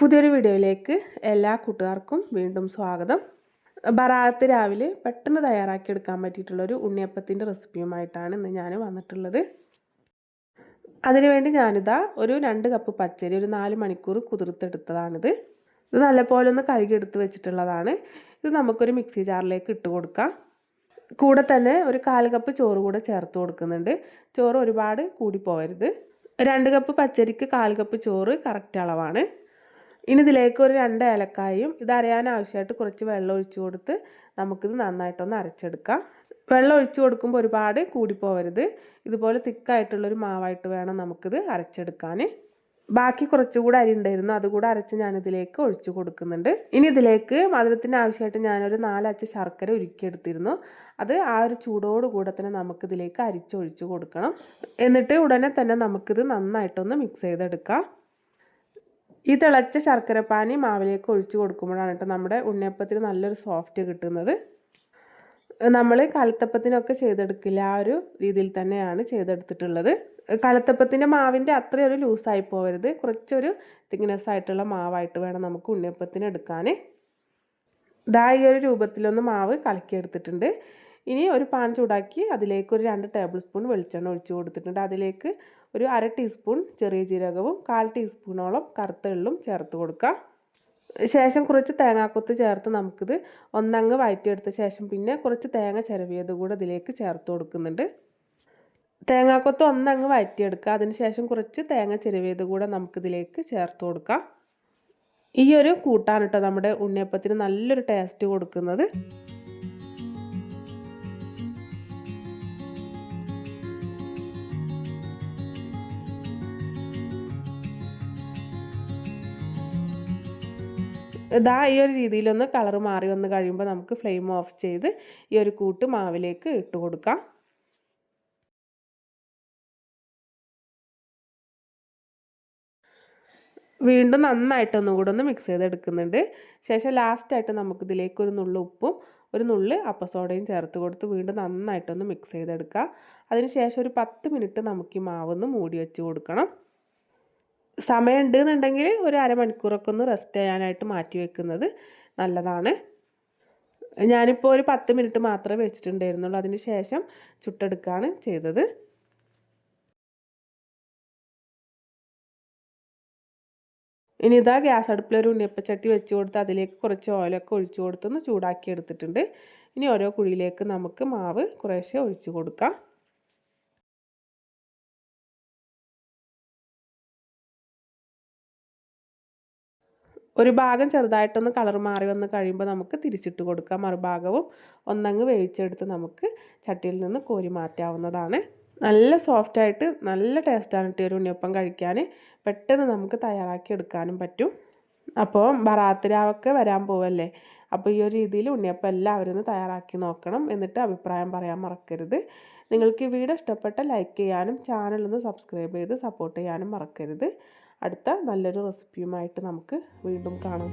പുതിയൊരു വീഡിയോയിലേക്ക് എല്ലാ കൂട്ടുകാർക്കും വീണ്ടും സ്വാഗതം. ബറാത്ത് രാവിലെ പെട്ടെന്ന് തയ്യാറാക്കിയെടുക്കാൻ പറ്റിയിട്ടുള്ളൊരു ഉണ്ണിയപ്പത്തിന്റെ റെസിപ്പിയുമായിട്ടാണ് ഇന്ന് ഞാൻ വന്നിട്ടുള്ളത്. അതിനുവേണ്ടി ഞാനിതാ ഒരു രണ്ട് കപ്പ് പച്ചരി ഒരു നാല് മണിക്കൂർ കുതിർത്തെടുത്തതാണിത്. ഇത് നല്ലപോലെ ഒന്ന് കഴുകിയെടുത്ത് വെച്ചിട്ടുള്ളതാണ്. ഇത് നമുക്കൊരു മിക്സി ജാറിലേക്ക് ഇട്ട് കൊടുക്കാം. കൂടെ തന്നെ ഒരു കാൽ കപ്പ് ചോറ് കൂടെ ചേർത്ത് കൊടുക്കുന്നുണ്ട്. ചോറ് ഒരുപാട് കൂടി പോകരുത്. രണ്ട് കപ്പ് പച്ചരിക്ക് കാൽ കപ്പ് ചോറ് കറക്റ്റ് അളവാണ്. ഇനി ഇതിലേക്ക് ഒരു രണ്ട് ഏലക്കായും ഇത് അരയാൻ കുറച്ച് വെള്ളം ഒഴിച്ച് കൊടുത്ത് നമുക്കിത് നന്നായിട്ടൊന്ന് അരച്ചെടുക്കാം. വെള്ളം ഒഴിച്ചു കൊടുക്കുമ്പോൾ ഒരുപാട് കൂടിപ്പോവരുത്. ഇതുപോലെ തിക്കായിട്ടുള്ളൊരു മാവായിട്ട് വേണം നമുക്കിത് അരച്ചെടുക്കാൻ ബാക്കി കുറച്ചുകൂടി അരി ഉണ്ടായിരുന്നു. അതുകൂടെ അരച്ച് ഞാനിതിലേക്ക് ഒഴിച്ചു കൊടുക്കുന്നുണ്ട്. ഇനി ഇതിലേക്ക് മധുരത്തിന് ആവശ്യമായിട്ട് ഞാനൊരു നാലച്ച് ശർക്കര ഉരുക്കിയെടുത്തിരുന്നു. അത് ആ ഒരു ചൂടോടുകൂടെ തന്നെ നമുക്കിതിലേക്ക് അരിച്ചൊഴിച്ചു കൊടുക്കണം. എന്നിട്ട് ഉടനെ തന്നെ നമുക്കിത് നന്നായിട്ടൊന്ന് മിക്സ് ചെയ്തെടുക്കാം. ഈ തിളച്ച ശർക്കരപ്പാനി മാവിലേക്ക് ഒഴിച്ച് കൊടുക്കുമ്പോഴാണ് കേട്ടോ നമ്മുടെ ഉണ്ണിയപ്പത്തിന് നല്ലൊരു സോഫ്റ്റ് കിട്ടുന്നത്. നമ്മൾ കലത്തപ്പത്തിനൊക്കെ ചെയ്തെടുക്കില്ല ആ ഒരു രീതിയിൽ തന്നെയാണ് ചെയ്തെടുത്തിട്ടുള്ളത്. കലത്തപ്പത്തിന്റെ മാവിന്റെ അത്രയൊരു ലൂസായി പോകരുത് കുറച്ചൊരു തിക്നെസ് ആയിട്ടുള്ള മാവായിട്ട് വേണം നമുക്ക് ഉണ്ണിയപ്പത്തിന് എടുക്കാൻ ഇതാ ഈ ഒരു രൂപത്തിലൊന്ന് മാവ് കലക്കിയെടുത്തിട്ടുണ്ട്. ഇനി ഒരു പാൻ ചൂടാക്കി അതിലേക്ക് ഒരു രണ്ട് ടേബിൾ സ്പൂൺ വെളിച്ചെണ്ണ ഒഴിച്ചു കൊടുത്തിട്ടുണ്ട്. അതിലേക്ക് ഒരു അര ടീസ്പൂൺ ചെറിയ ജീരകവും കാൽ ടീസ്പൂണോളം കറുത്ത എള്ളും ചേർത്ത് കൊടുക്കുക ശേഷം കുറച്ച് തേങ്ങാക്കൊത്ത് ചേർത്ത് നമുക്കിത് ഒന്നങ്ങ് വഴറ്റിയെടുത്ത ശേഷം പിന്നെ കുറച്ച് തേങ്ങ ചിരവിയത് കൂടെ ഇതിലേക്ക് ചേർത്ത് കൊടുക്കുന്നുണ്ട്. തേങ്ങാക്കൊത്ത് ഒന്നങ്ങ് വഴറ്റിയെടുക്കുക. അതിന് ശേഷം കുറച്ച് തേങ്ങ ചിരവിയത് കൂടെ നമുക്കിതിലേക്ക് ചേർത്ത് കൊടുക്കാം. ഈ ഒരു കൂട്ടാണ് കേട്ടോ നമ്മുടെ ഉണ്ണിയപ്പത്തിന് നല്ലൊരു ടേസ്റ്റ് കൊടുക്കുന്നത്. ഇതാ ഈ ഒരു രീതിയിലൊന്ന് കളർ മാറി വന്ന് കഴിയുമ്പോൾ നമുക്ക് ഫ്ലെയിം ഓഫ് ചെയ്ത് ഈ ഒരു കൂട്ട് മാവിലേക്ക് ഇട്ട് കൊടുക്കാം. വീണ്ടും നന്നായിട്ടൊന്നും കൂടെ ഒന്ന് മിക്സ് ചെയ്തെടുക്കുന്നുണ്ട്. ശേഷം ലാസ്റ്റായിട്ട് നമുക്കിതിലേക്ക് ഒരു നുള്ളു ഉപ്പും ഒരു നുള്ളി അപ്പസോഡയും ചേർത്ത് കൊടുത്ത് വീണ്ടും നന്നായിട്ടൊന്ന് മിക്സ് ചെയ്തെടുക്കുക അതിനുശേഷം ഒരു പത്ത് മിനിറ്റ് നമുക്ക് ഈ മാവൊന്ന് മൂടി വെച്ച് കൊടുക്കണം. സമയം ഉണ്ടെന്നുണ്ടെങ്കിൽ ഒരു അരമണിക്കൂറൊക്കെ ഒന്ന് റെസ്റ്റ് ചെയ്യാനായിട്ട് മാറ്റി വെക്കുന്നത് നല്ലതാണ്. ഞാനിപ്പോൾ ഒരു പത്ത് മിനിറ്റ് മാത്രമേ വെച്ചിട്ടുണ്ടായിരുന്നുള്ളൂ. അതിന് ശേഷം ചുട്ടെടുക്കുകയാണ് ചെയ്തത്. ഇനി ഇതാ ഗ്യാസ് അടുപ്പിൽ ഒരു ഉണ്ണിയപ്പച്ചട്ടി വെച്ച് കൊടുത്ത് അതിലേക്ക് കുറച്ച് ഓയിലൊക്കെ ഒഴിച്ചു കൊടുത്തൊന്ന് ചൂടാക്കി എടുത്തിട്ടുണ്ട്. ഇനി ഓരോ കുഴിയിലേക്ക് നമുക്ക് മാവ് കുറേശ്ശെ ഒഴിച്ചു കൊടുക്കാം. ഒരു ഭാഗം ചെറുതായിട്ടൊന്ന് കളർ മാറി വന്ന് കഴിയുമ്പോൾ നമുക്ക് തിരിച്ചിട്ട് കൊടുക്കാം. മറുഭാഗവും ഒന്നങ്ങ് വേവിച്ചെടുത്ത് നമുക്ക് ചട്ടിയിൽ നിന്ന് കോരി മാറ്റാവുന്നതാണ്. നല്ല സോഫ്റ്റായിട്ട് നല്ല ടേസ്റ്റാണ് കിട്ടിയ ഒരു ഉണ്ണിയപ്പം കഴിക്കാൻ പെട്ടെന്ന് നമുക്ക് തയ്യാറാക്കി എടുക്കാനും പറ്റും. അപ്പോൾ ബറാത്തിരാവൊക്കെ വരാൻ പോവല്ലേ? അപ്പോൾ ഈ ഒരു രീതിയിൽ ഉണ്ണിയപ്പം എല്ലാവരും ഒന്ന് തയ്യാറാക്കി നോക്കണം എന്നിട്ട് അഭിപ്രായം പറയാൻ മറക്കരുത്. നിങ്ങൾക്ക് ഈ വീഡിയോ ഇഷ്ടപ്പെട്ട ലൈക്ക് ചെയ്യാനും ചാനലൊന്ന് സബ്സ്ക്രൈബ് ചെയ്ത് സപ്പോർട്ട് ചെയ്യാനും മറക്കരുത്. അടുത്ത നല്ലൊരു റെസിപ്പിയുമായിട്ട് നമുക്ക് വീണ്ടും കാണാം.